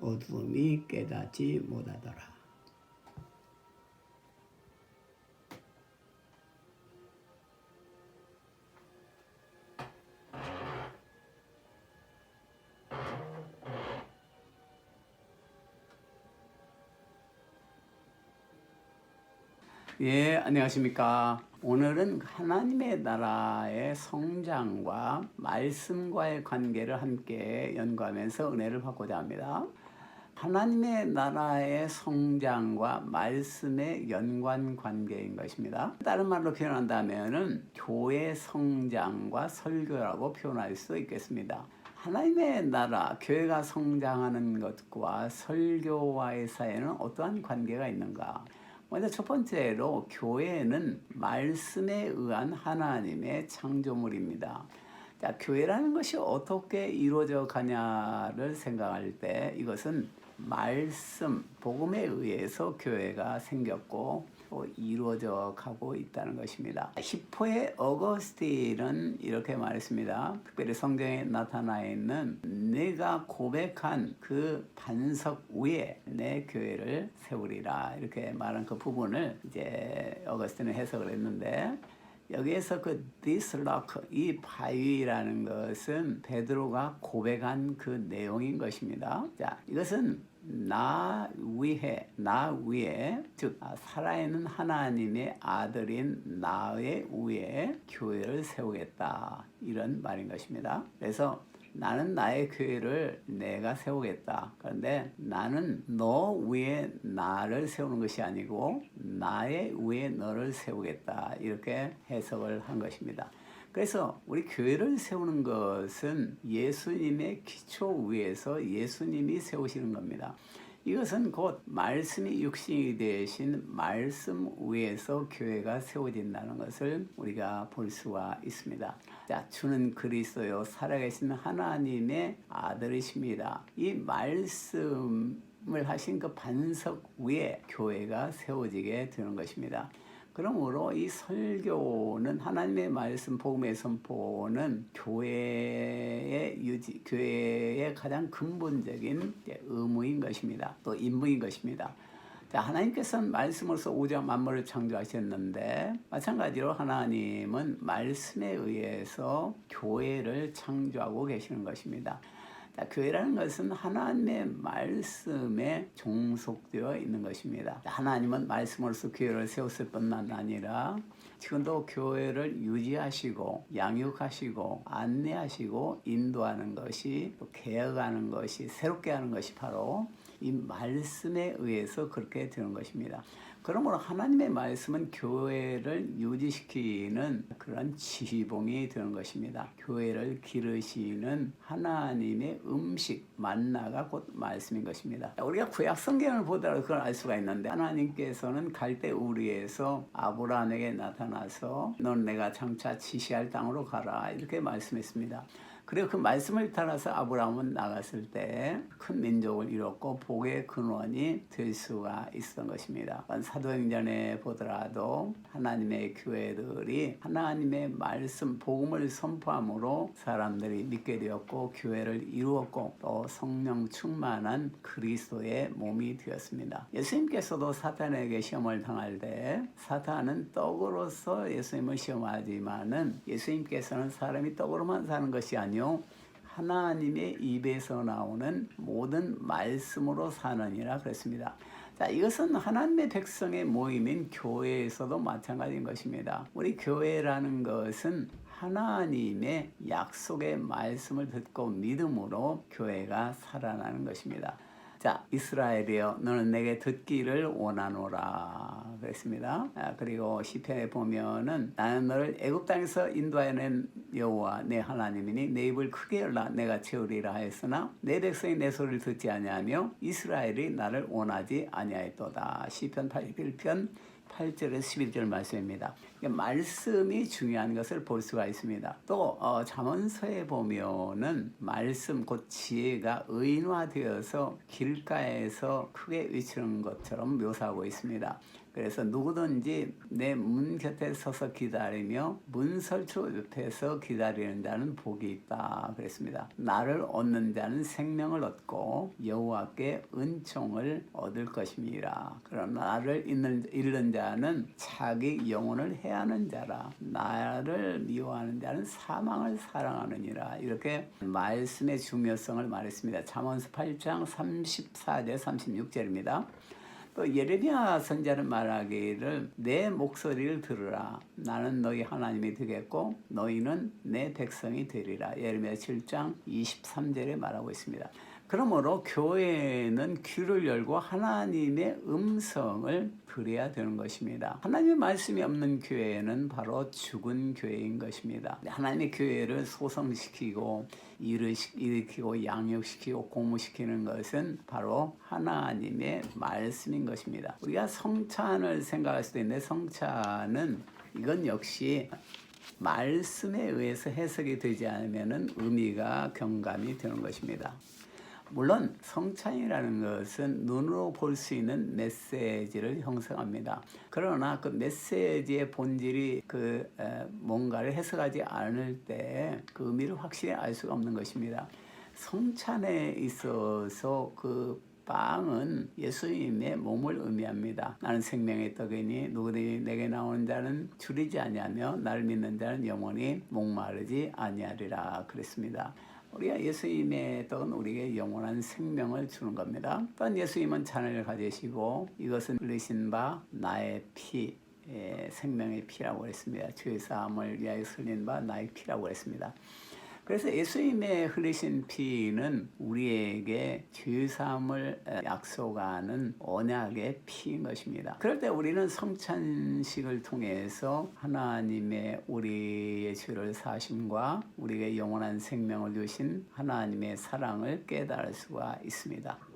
어둠이 깨닫지 못하더라. 예, 안녕하십니까. 오늘은 하나님의 나라의 성장과 말씀과의 관계를 함께 연구하면서 은혜를 받고자 합니다. 하나님의 나라의 성장과 말씀의 연관 관계인 것입니다. 다른 말로 표현한다면은 교회 성장과 설교라고 표현할 수 있겠습니다. 하나님의 나라, 교회가 성장하는 것과 설교와의 사이에는 어떠한 관계가 있는가? 먼저 첫 번째로 교회는 말씀에 의한 하나님의 창조물입니다. 자, 교회라는 것이 어떻게 이루어져 가냐를 생각할 때 이것은 말씀, 복음에 의해서 교회가 생겼고 또 이루어져 가고 있다는 것입니다. 히포의 어거스틴은 이렇게 말했습니다. 특별히 성경에 나타나 있는 내가 고백한 그 반석 위에 내 교회를 세우리라 이렇게 말한 그 부분을 이제 어거스틴은 해석을 했는데 여기에서 그 this rock 이 바위라는 것은 베드로가 고백한 그 내용인 것입니다. 자, 이것은 나 위에 나 위에 즉 아, 살아있는 하나님의 아들인 나의 위에 교회를 세우겠다 이런 말인 것입니다. 그래서 나는 나의 교회를 내가 세우겠다. 그런데 나는 너 위에 나를 세우는 것이 아니고 나의 위에 너를 세우겠다. 이렇게 해석을 한 것입니다. 그래서 우리 교회를 세우는 것은 예수님의 기초 위에서 예수님이 세우시는 겁니다. 이것은 곧 말씀이 육신이 되신 말씀 위에서 교회가 세워진다는 것을 우리가 볼 수가 있습니다. 자, 주는 그리스도요 살아계신 하나님의 아들이십니다. 이 말씀 을 하신 그 반석 위에 교회가 세워지게 되는 것입니다. 그러므로 이 설교는 하나님의 말씀 복음의 선포는 교회의 유지, 교회의 가장 근본적인 의무인 것입니다. 또 임무인 것입니다. 자, 하나님께서는 말씀으로서 우주와 만물을 창조하셨는데 마찬가지로 하나님은 말씀에 의해서 교회를 창조하고 계시는 것입니다. 자, 교회라는 것은 하나님의 말씀에 종속되어 있는 것입니다. 하나님은 말씀으로서 교회를 세웠을 뿐만 아니라 지금도 교회를 유지하시고 양육하시고 안내하시고 인도하는 것이 또 개혁하는 것이 새롭게 하는 것이 바로 이 말씀에 의해서 그렇게 되는 것입니다. 그러므로 하나님의 말씀은 교회를 유지시키는 그런 지휘봉이 되는 것입니다. 교회를 기르시는 하나님의 음식, 만나가 곧 말씀인 것입니다. 우리가 구약 성경을 보더라도 그걸 알 수가 있는데 하나님께서는 갈대 우리에서 아브라함에게 나타나서 넌 내가 장차 지시할 땅으로 가라 이렇게 말씀했습니다. 그리고 그 말씀을 따라서 아브라함은 나갔을 때 큰 민족을 이뤘고 복의 근원이 될 수가 있었던 것입니다. 사도행전에 보더라도 하나님의 교회들이 하나님의 말씀 복음을 선포함으로 사람들이 믿게 되었고 교회를 이루었고 또 성령 충만한 그리스도의 몸이 되었습니다. 예수님께서도 사탄에게 시험을 당할 때 사탄은 떡으로서 예수님을 시험하지만은 예수님께서는 사람이 떡으로만 사는 것이 아니 아니요 하나님의 입에서 나오는 모든 말씀으로 사느니라 그랬습니다. 자, 이것은 하나님의 백성의 모임인 교회에서도 마찬가지인 것입니다. 우리 교회라는 것은 하나님의 약속의 말씀을 듣고 믿음으로 교회가 살아나는 것입니다. 자, 이스라엘이여 너는 내게 듣기를 원하노라 그랬습니다. 아, 그리고 시편에 보면은 나는 너를 애굽 땅에서 인도하여낸 여호와 내 하나님이니 내 입을 크게 열라 내가 채우리라 하였으나 내 백성이 내 소리를 듣지 아니하며 이스라엘이 나를 원하지 아니하였도다. 시편 81편 8절에서 11절 말씀입니다. 말씀이 중요한 것을 볼 수가 있습니다. 또 어, 잠언서에 보면은 말씀 곧 지혜가 의인화되어서 길가에서 크게 외치는 것처럼 묘사하고 있습니다. 그래서 누구든지 내 문 곁에 서서 기다리며 문설주 옆에서 기다리는 자는 복이 있다 그랬습니다. 나를 얻는 자는 생명을 얻고 여호와께 은총을 얻을 것임이라. 그러나 나를 잃는, 잃는 자는 자기 영혼을 해하는 자라. 나를 미워하는 자는 사망을 사랑하느니라. 이렇게 말씀의 중요성을 말했습니다. 잠언서 8장 34절 36절입니다. 또 예레미야 선자는 말하기를 내 목소리를 들으라 나는 너희 하나님이 되겠고 너희는 내 백성이 되리라 예레미야 7장 23절에 말하고 있습니다. 그러므로 교회는 귀를 열고 하나님의 음성을 들어야 되는 것입니다. 하나님의 말씀이 없는 교회는 바로 죽은 교회인 것입니다. 하나님의 교회를 소성시키고 일으키고 양육시키고 공무시키는 것은 바로 하나님의 말씀인 것입니다. 우리가 성찬을 생각할 수도 있는데 성찬은 이건 역시 말씀에 의해서 해석이 되지 않으면 의미가 경감이 되는 것입니다. 물론 성찬이라는 것은 눈으로 볼 수 있는 메시지를 형성합니다. 그러나 그 메시지의 본질이 그 뭔가를 해석하지 않을 때 그 의미를 확실히 알 수가 없는 것입니다. 성찬에 있어서 그 빵은 예수님의 몸을 의미합니다. 나는 생명의 떡이니 누구든지 내게 나오는 자는 줄이지 아니하며 나를 믿는 자는 영원히 목마르지 아니하리라 그랬습니다. 우리가 예수님의 떡은 우리에게 영원한 생명을 주는 겁니다. 또한 예수님은 잔을 가지시고 이것은 흘리신 바 나의 피, 예, 생명의 피라고 했습니다. 죄 사함을 위하여 흘린 바 나의 피라고 했습니다. 그래서 예수님의 흘리신 피는 우리에게 죄 사함을 약속하는 언약의 피인 것입니다. 그럴 때 우리는 성찬식을 통해서 하나님의 우리의 죄를 사심과 우리에게 영원한 생명을 주신 하나님의 사랑을 깨달을 수가 있습니다.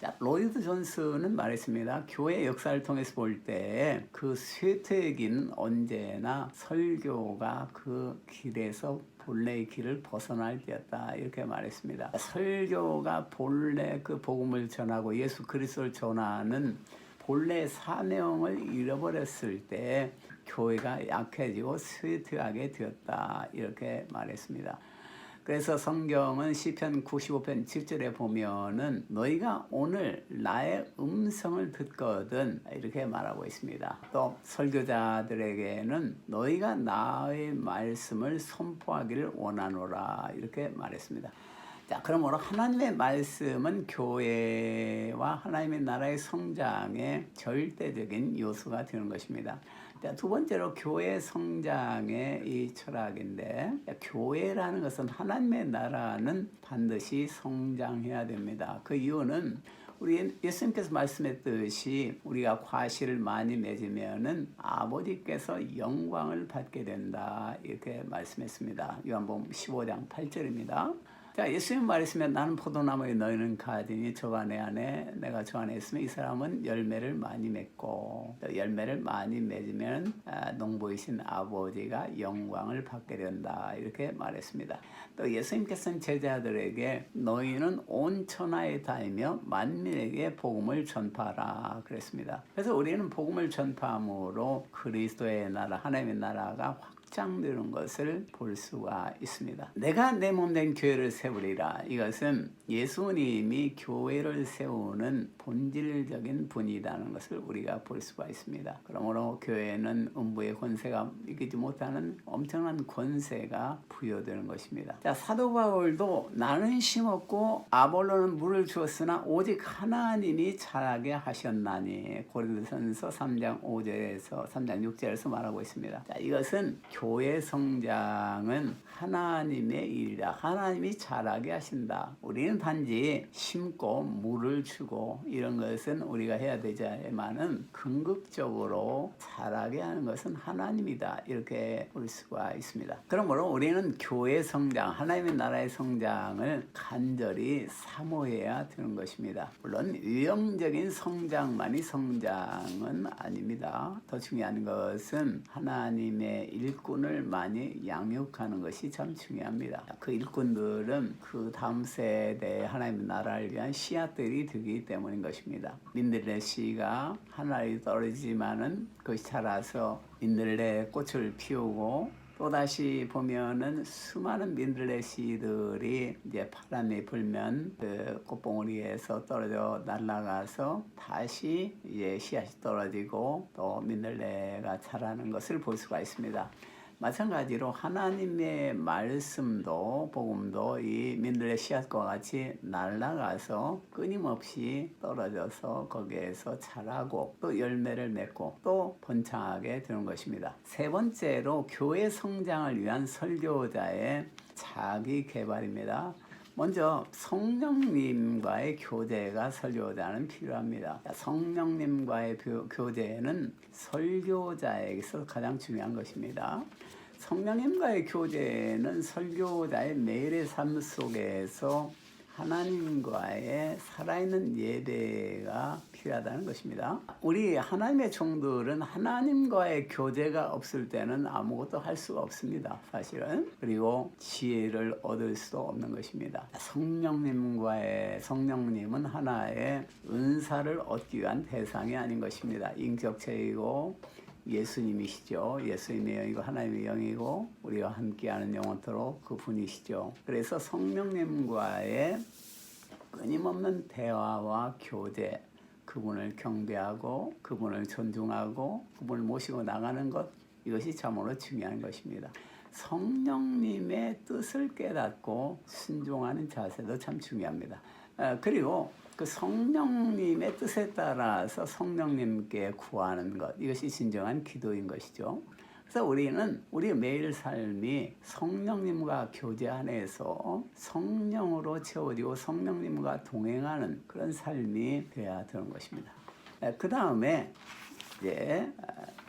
자, 로이드 존스는 말했습니다. 교회 역사를 통해서 볼 때 그 쇠퇴긴 언제나 설교가 그 길에서 본래의 길을 벗어날 때였다 이렇게 말했습니다. 설교가 본래 그 복음을 전하고 예수 그리스도를 전하는 본래 사명을 잃어버렸을 때 교회가 약해지고 쇠퇴하게 되었다 이렇게 말했습니다. 그래서 성경은 시편 95편 7절에 보면은 너희가 오늘 나의 음성을 듣거든 이렇게 말하고 있습니다. 또 설교자들에게는 너희가 나의 말씀을 선포하기를 원하노라 이렇게 말했습니다. 자, 그러므로 하나님의 말씀은 교회와 하나님의 나라의 성장의 절대적인 요소가 되는 것입니다. 자, 두 번째로 교회 성장의 이 철학인데 자, 교회라는 것은 하나님의 나라는 반드시 성장해야 됩니다. 그 이유는 우리 예수님께서 말씀했듯이 우리가 과실을 많이 맺으면은 아버지께서 영광을 받게 된다 이렇게 말씀했습니다. 요한복음 15장 8절입니다. 자, 예수님 말했으면 나는 포도나무에 너희는 저가 내 안에 내가 저 안에 있으면 이 사람은 열매를 많이 맺고 열매를 많이 맺으면 아, 농부이신 아버지가 영광을 받게 된다 이렇게 말했습니다. 또 예수님께서는 제자들에게 너희는 온 천하에 다니며 만민에게 복음을 전파하라 그랬습니다. 그래서 우리는 복음을 전파함으로 그리스도의 나라 하나님의 나라가 확 확장되는 것을 볼 수가 있습니다. 내가 내 몸 된 교회를 세우리라. 이것은 예수님이 교회를 세우는 본질적인 분이라는 것을 우리가 볼 수가 있습니다. 그러므로 교회는 음부의 권세가 이기지 못하는 엄청난 권세가 부여되는 것입니다. 자, 사도 바울도 나는 심었고 아볼로는 물을 주었으나 오직 하나님이 자라게 하셨나니 고린도전서 3장 5절에서 3장 6절에서 말하고 있습니다. 자, 이것은 교회 성장은 하나님의 일이다. 하나님이 잘하게 하신다. 우리는 단지 심고 물을 주고 이런 것은 우리가 해야 되지만은 궁극적으로 잘하게 하는 것은 하나님이다. 이렇게 볼 수가 있습니다. 그러므로 우리는 교회 성장, 하나님의 나라의 성장을 간절히 사모해야 되는 것입니다. 물론 유형적인 성장만이 성장은 아닙니다. 더 중요한 것은 하나님의 일꾼을 많이 양육하는 것이 참 중요합니다. 그 일꾼들은 그 다음 세대 하나님의 나라를 위한 씨앗들이 되기 때문인 것입니다. 민들레 씨가 하늘이 떨어지지만은 그것이 자라서 민들레 꽃을 피우고 또다시 보면은 수많은 민들레 씨들이 이제 바람이 불면 그 꽃봉오리에서 떨어져 날아가서 다시 이제 씨앗이 떨어지고 또 민들레가 자라는 것을 볼 수가 있습니다. 마찬가지로 하나님의 말씀도 복음도 이 민들레 씨앗과 같이 날아가서 끊임없이 떨어져서 거기에서 자라고 또 열매를 맺고 또 번창하게 되는 것입니다. 세 번째로 교회 성장을 위한 설교자의 자기 개발입니다. 먼저 성령님과의 교제가 설교자는 필요합니다. 성령님과의 교제는 설교자에게서 가장 중요한 것입니다. 성령님과의 교제는 설교자의 매일의 삶 속에서 하나님과의 살아있는 예배가 필요하다는 것입니다. 우리 하나님의 종들은 하나님과의 교제가 없을 때는 아무것도 할 수가 없습니다. 사실은. 그리고 지혜를 얻을 수도 없는 것입니다. 성령님과의 성령님은 하나의 은사를 얻기 위한 대상이 아닌 것입니다. 인격체이고 예수님이시죠. 예수님의 영이고 하나님의 영이고 우리와 함께하는 영원토록 그분이시죠. 그래서 성령님과의 끊임없는 대화와 교제, 그분을 경배하고 그분을 존중하고 그분을 모시고 나가는 것 이것이 참으로 중요한 것입니다. 성령님의 뜻을 깨닫고 순종하는 자세도 참 중요합니다. 그리고 그 성령님의 뜻에 따라서 성령님께 구하는 것 이것이 진정한 기도인 것이죠. 그래서 우리는 우리 매일 삶이 성령님과 교제 안에서 성령으로 채워지고 성령님과 동행하는 그런 삶이 되어야 되는 것입니다. 그 다음에 이제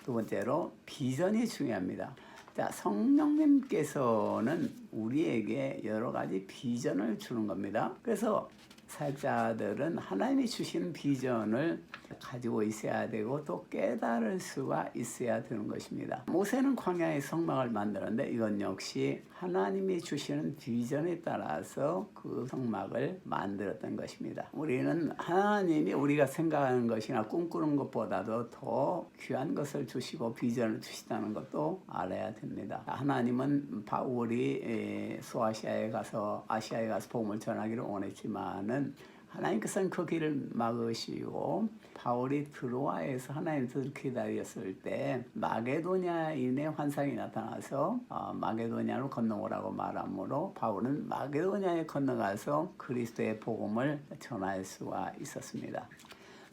두 번째로 비전이 중요합니다. 자, 성령님께서는 우리에게 여러 가지 비전을 주는 겁니다. 그래서 사역자들은 하나님이 주신 비전을 가지고 있어야 되고 또 깨달을 수가 있어야 되는 것입니다. 모세는 광야의 성막을 만들었는데 이건 역시 하나님이 주시는 비전에 따라서 그 성막을 만들었던 것입니다. 우리는 하나님이 우리가 생각하는 것이나 꿈꾸는 것보다도 더 귀한 것을 주시고 비전을 주시다는 것도 알아야 됩니다. 하나님은 바울이 소아시아에 가서 아시아에 가서 복음을 전하기를 원했지만은 하나님께서는 그 길을 막으시고 바울이 드로아에서 하나님 뜻을 기다렸을 때 마게도냐인의 환상이 나타나서 어, 마게도냐로 건너오라고 말하므로 바울은 마게도냐에 건너가서 그리스도의 복음을 전할 수가 있었습니다.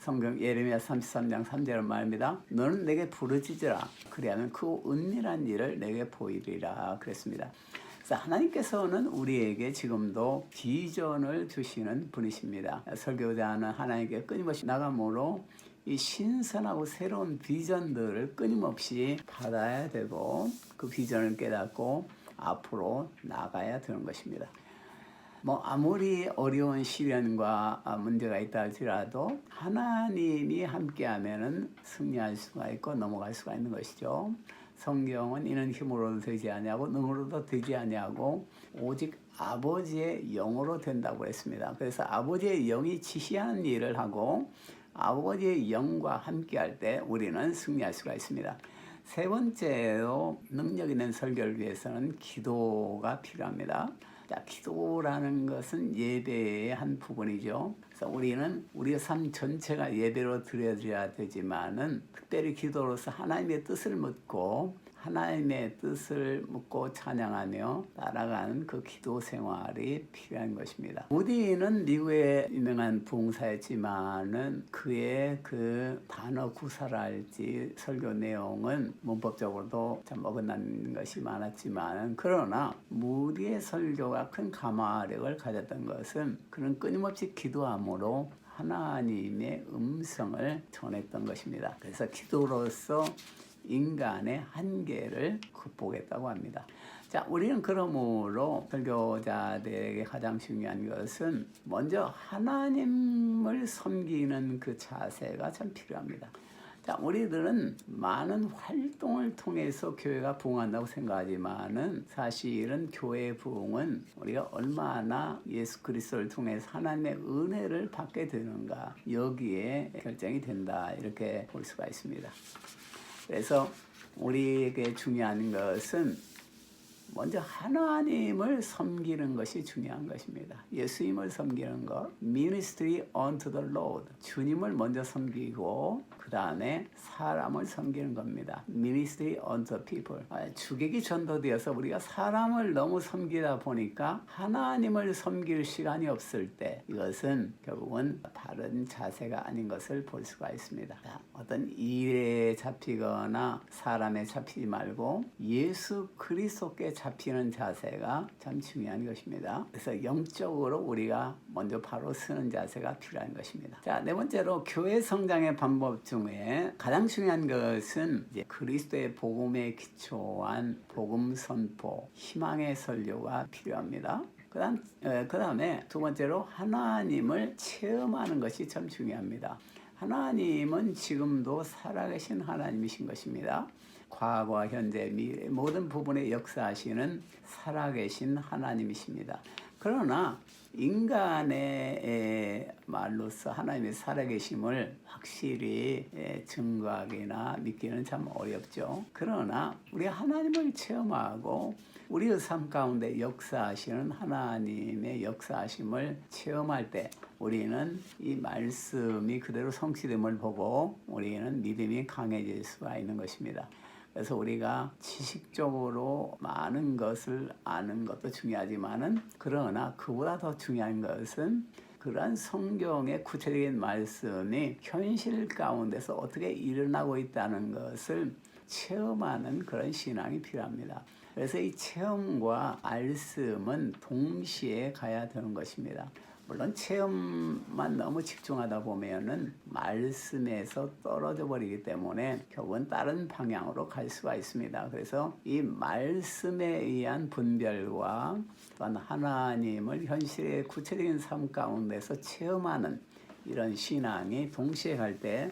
성경 예레미야 33장 3절 말입니다. 너는 내게 부르짖으라. 그리하면 그 은밀한 일을 내게 보이리라 그랬습니다. 하나님께서는 우리에게 지금도 비전을 주시는 분이십니다. 설교자는 하나님께 끊임없이 나감으로 이 신선하고 새로운 비전들을 끊임없이 받아야 되고 그 비전을 깨닫고 앞으로 나가야 되는 것입니다. 뭐 아무리 어려운 시련과 문제가 있다 할지라도 하나님이 함께하면은 승리할 수가 있고 넘어갈 수가 있는 것이죠. 성경은 이는 힘으로도 되지 아니하고 능으로도 되지 아니하고 오직 아버지의 영으로 된다고 했습니다. 그래서 아버지의 영이 지시하는 일을 하고 아버지의 영과 함께할 때 우리는 승리할 수가 있습니다. 세 번째로 능력 있는 설교를 위해서는 기도가 필요합니다. 자, 기도라는 것은 예배의 한 부분이죠. 그래서 우리는 우리의 삶 전체가 예배로 드려져야 되지만은 특별히 기도로서 하나님의 뜻을 묻고 하나님의 뜻을 묻고 찬양하며 따라가는 그 기도 생활이 필요한 것입니다. 우디는 미국의 유명한 부흥사였지만은 그의 그 단어 구사랄지 설교 내용은 문법적으로도 참 어긋난 것이 많았지만 그러나 무디의 설교가 큰 감화력을 가졌던 것은 그는 끊임없이 기도함으로 하나님의 음성을 전했던 것입니다. 그래서 기도로서 인간의 한계를 극복했다고 합니다. 자, 우리는 그러므로 설교자들에게 가장 중요한 것은 먼저 하나님을 섬기는 그 자세가 참 필요합니다. 자, 우리들은 많은 활동을 통해서 교회가 부흥한다고 생각하지만은 사실은 교회 부흥은 우리가 얼마나 예수 그리스도를 통해서 하나님의 은혜를 받게 되는가 여기에 결정이 된다 이렇게 볼 수가 있습니다. 그래서 우리에게 중요한 것은 먼저 하나님을 섬기는 것이 중요한 것입니다. 예수님을 섬기는 것, ministry unto the Lord. 주님을 먼저 섬기고 그 다음에 사람을 섬기는 겁니다. ministry unto people. 아, 주객이 전도되어서 우리가 사람을 너무 섬기다 보니까 하나님을 섬길 시간이 없을 때 이것은 결국은 바른 자세가 아닌 것을 볼 수가 있습니다. 자, 어떤 일에 잡히거나 사람에 잡히지 말고 예수 그리스도께 잡히는 자세가 참 중요한 것입니다. 그래서 영적으로 우리가 먼저 바로 쓰는 자세가 필요한 것입니다. 자, 네 번째로 교회 성장의 방법 중에 가장 중요한 것은 그리스도의 복음에 기초한 복음 선포, 희망의 설교가 필요합니다. 그다음 그 다음에 두 번째로 하나님을 체험하는 것이 참 중요합니다. 하나님은 지금도 살아계신 하나님이신 것입니다. 과거와 현재, 미래 모든 부분에 역사하시는 살아계신 하나님이십니다. 그러나 인간의 말로서 하나님의 살아계심을 확실히 증거하기나 믿기는 참 어렵죠. 그러나 우리 하나님을 체험하고 우리의 삶 가운데 역사하시는 하나님의 역사하심을 체험할 때 우리는 이 말씀이 그대로 성취됨을 보고 우리는 믿음이 강해질 수가 있는 것입니다. 그래서 우리가 지식적으로 많은 것을 아는 것도 중요하지만은 그러나 그보다 더 중요한 것은 그러한 성경의 구체적인 말씀이 현실 가운데서 어떻게 일어나고 있다는 것을 체험하는 그런 신앙이 필요합니다. 그래서 이 체험과 말씀은 동시에 가야 되는 것입니다. 물론 체험만 너무 집중하다 보면은 말씀에서 떨어져 버리기 때문에 결국은 다른 방향으로 갈 수가 있습니다. 그래서 이 말씀에 의한 분별과 또한 하나님을 현실의 구체적인 삶 가운데서 체험하는 이런 신앙이 동시에 갈때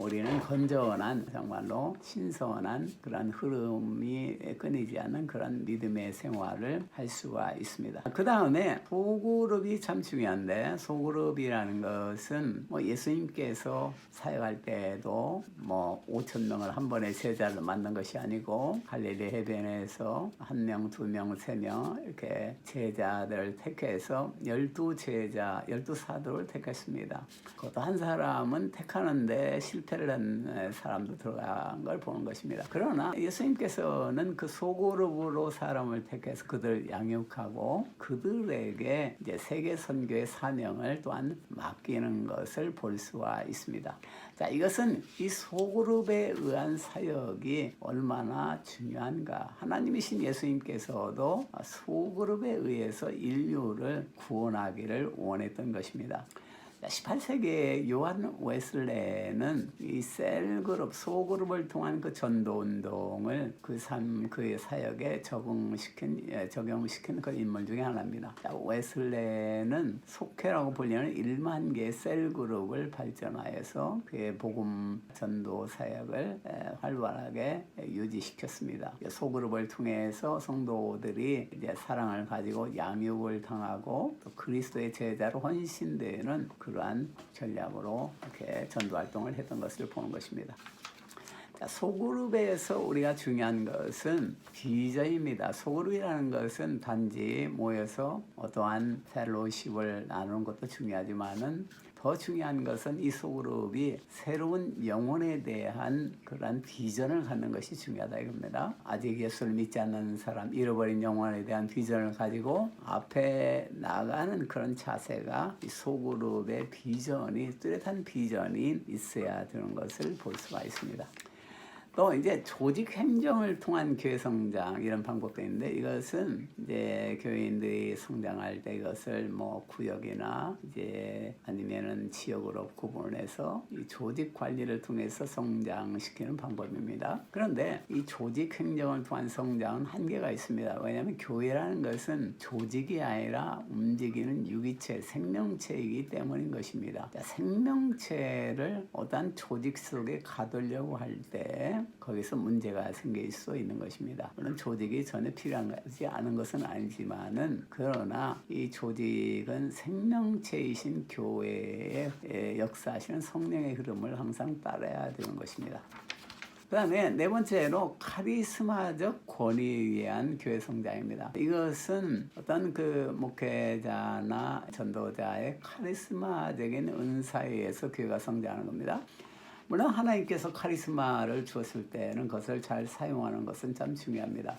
우리는 건전한 정말로 신선한 그런 흐름이 끊이지 않는 그런 믿음의 생활을 할 수가 있습니다. 그 다음에 소그룹이 참 중요한데 소그룹이라는 것은 뭐 예수님께서 사역할 때도 뭐 5천 명을 한 번에 제자를 만난 것이 아니고 갈릴리 해변에서 한 명, 두 명, 세 명 이렇게 제자들을 택해서 열두 제자, 열두 사도를 택했습니다. 그것도 한 사람은 택하는데 실패 를한 사람도 들어간 걸 보는 것입니다. 그러나 예수님께서는 그 소그룹으로 사람을 택해서 그들 양육하고 그들에게 이제 세계 선교의 사명을 또한 맡기는 것을 볼 수가 있습니다. 자, 이것은 이 소그룹에 의한 사역이 얼마나 중요한가. 하나님이신 예수님께서도 소그룹에 의해서 인류를 구원하기를 원했던 것입니다. 18세기에 요한 웨슬레는 이 셀그룹, 소그룹을 통한 그 전도 운동을 그 삶, 그의 사역에 적응시킨, 예, 적용시킨 그 인물 중에 하나입니다. 웨슬레는 속회라고 불리는 1만 개의 셀그룹을 발전하여서 그의 복음 전도 사역을 활발하게 유지시켰습니다. 소그룹을 통해서 성도들이 이제 사랑을 가지고 양육을 당하고 또 그리스도의 제자로 헌신되는 그 그러한 전략으로 이렇게 전도 활동을 했던 것을 보는 것입니다. 자, 소그룹에서 우리가 중요한 것은 비전입니다. 소그룹이라는 것은 단지 모여서 어떠한 펠로십을 나누는 것도 중요하지만은 더 중요한 것은 이 소그룹이 새로운 영혼에 대한 그러한 비전을 갖는 것이 중요하다 이겁니다. 아직 예수를 믿지 않는 사람, 잃어버린 영혼에 대한 비전을 가지고 앞에 나가는 그런 자세가 이 소그룹의 비전이 뚜렷한 비전이 있어야 되는 것을 볼 수가 있습니다. 또 이제 조직 행정을 통한 교회 성장 이런 방법도 있는데 이것은 이제 교회인들이 성장할 때 이것을 뭐 구역이나 이제 아니면은 지역으로 구분해서 이 조직 관리를 통해서 성장시키는 방법입니다. 그런데 이 조직 행정을 통한 성장은 한계가 있습니다. 왜냐하면 교회라는 것은 조직이 아니라 움직이는 유기체, 생명체이기 때문인 것입니다. 자, 생명체를 어떠한 조직 속에 가두려고 할 때 거기서 문제가 생길 수 있는 것입니다. 물론 조직이 전혀 필요하지 않은 것은 아니지만은 그러나 이 조직은 생명체이신 교회의 에, 역사하시는 성령의 흐름을 항상 따라야 되는 것입니다. 그 다음에 네 번째로 카리스마적 권위에 의한 교회 성장입니다. 이것은 어떤 그 목회자나 전도자의 카리스마적인 은사에 의해서 교회가 성장하는 겁니다. 물론 하나님께서 카리스마를 주었을 때는 그것을 잘 사용하는 것은 참 중요합니다.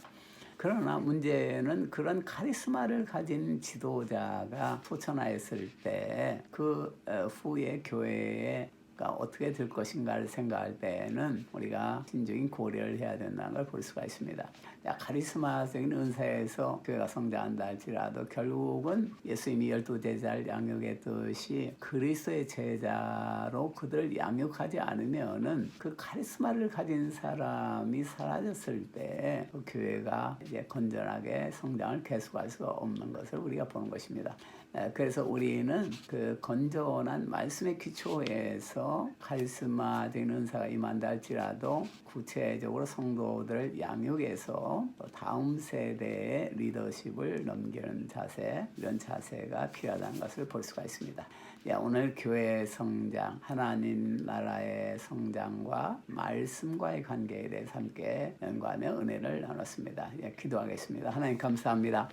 그러나 문제는 그런 카리스마를 가진 지도자가 소천하였을 때 그 후에 교회에 어떻게 될 것인가를 생각할 때는 우리가 신중히 고려를 해야 된다는 걸 볼 수가 있습니다. 야, 카리스마적인 은사에서 교회가 성장한다 할지라도 결국은 예수님이 열두 제자를 양육했듯이 그리스도의 제자로 그들을 양육하지 않으면은 그 카리스마를 가진 사람이 사라졌을 때 그 교회가 이제 건전하게 성장을 계속할 수가 없는 것을 우리가 보는 것입니다. 그래서 우리는 그 건전한 말씀의 기초에서 카리스마적인 은사가 임한다 할지라도 구체적으로 성도들을 양육해서 다음 세대의 리더십을 넘기는 자세, 이런 자세가 필요하다는 것을 볼 수가 있습니다. 예, 오늘 교회의 성장, 하나님 나라의 성장과 말씀과의 관계에 대해서 함께 연구하며 은혜를 나눴습니다. 예, 기도하겠습니다. 하나님 감사합니다.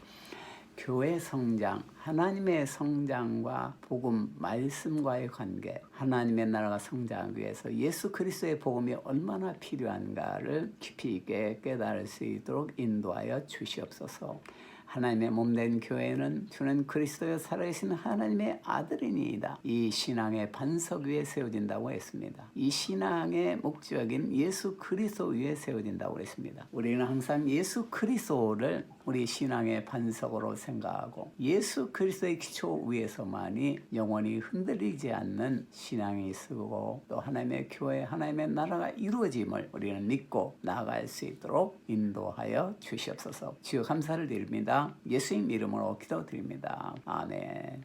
교회 성장, 하나님의 성장과 복음, 말씀과의 관계, 하나님의 나라가 성장하기 위해서 예수 그리스도의 복음이 얼마나 필요한가를 깊이 있게 깨달을 수 있도록 인도하여 주시옵소서. 하나님의 몸 된 교회는 주는 그리스도여 살아계신 하나님의 아들이니이다. 이 신앙의 반석 위에 세워진다고 했습니다. 이 신앙의 목적인 예수 그리스도 위에 세워진다고 했습니다. 우리는 항상 예수 그리스도를 우리 신앙의 반석으로 생각하고 예수 그리스도의 기초 위에서만이 영원히 흔들리지 않는 신앙이 쓰고 또 하나님의 교회, 하나님의 나라가 이루어짐을 우리는 믿고 나아갈 수 있도록 인도하여 주시옵소서. 주여 감사를 드립니다. 예수님 이름으로 기도드립니다. 아멘.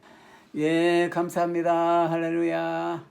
예, 감사합니다. 할렐루야.